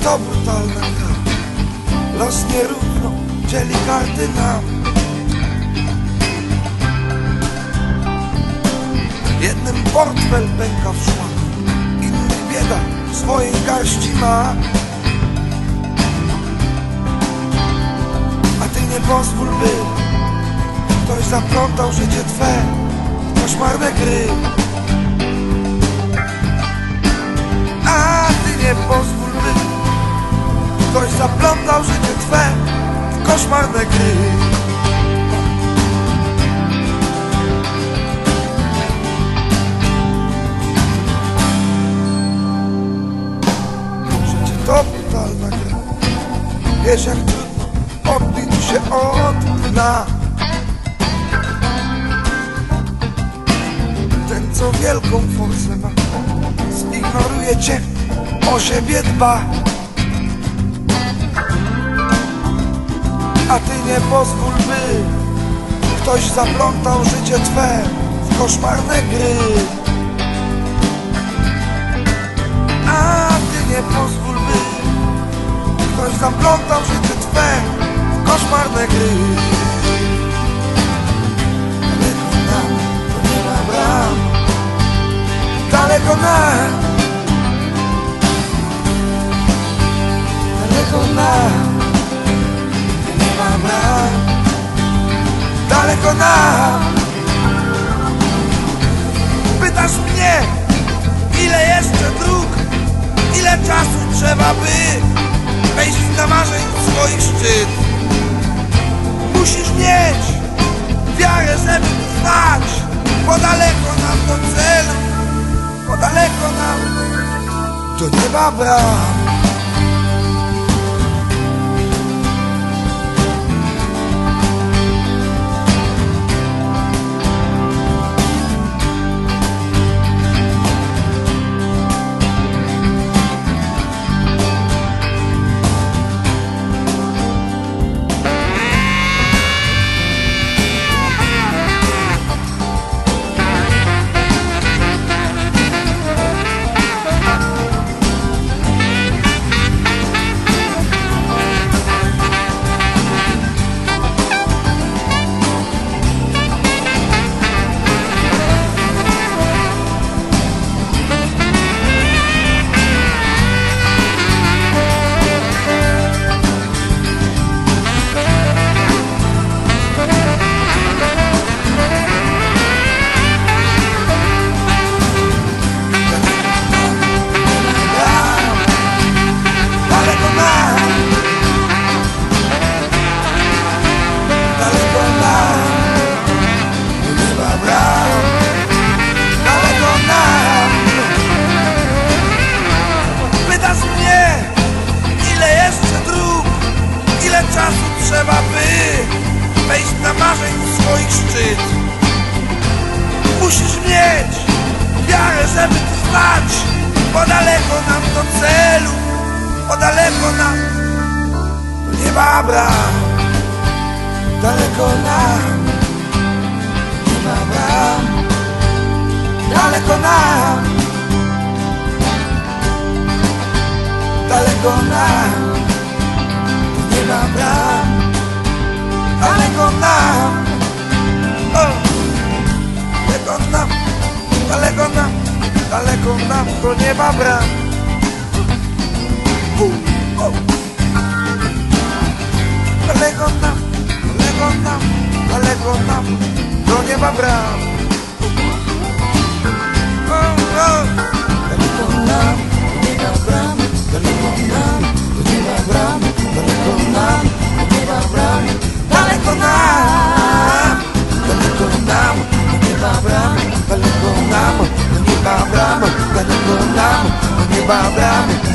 brutalna gra Los nierówno dzieli karty nam Jednym portfel pęka w szłach Inny bieda w swojej garści ma. A ty nie pozwól by Ktoś zaplątał życie twe Koszmarne gry. A koszmarne gry. Życie to brutalna gra. Wiesz jak trudno odbić się od dna. Ten co wielką forsę ma Zignoruje cię, o siebie dba A ty nie pozwól by Ktoś zaplątał życie twe w koszmarne gry. A ty nie pozwól by Ktoś zaplątał życie twe w koszmarne gry Pytasz mnie Ile jeszcze dróg Ile czasu trzeba by Wejść na marzeń swoich szczyt? Musisz mieć Wiarę, żeby trwać Bo daleko nam do celu Bo daleko nam Do nieba bram Czasu trzeba by Wejść na marzeń swoich szczyt. Musisz mieć wiarę, żeby trwać Bo daleko nam do celu Bo daleko nam do nieba bram Daleko nam do nieba bram Daleko nam. Daleko nam nam o, Daleko nam Daleko nam Daleko nam do nieba bram. Daleko nam, daleko nam, daleko nam do nieba bram. samba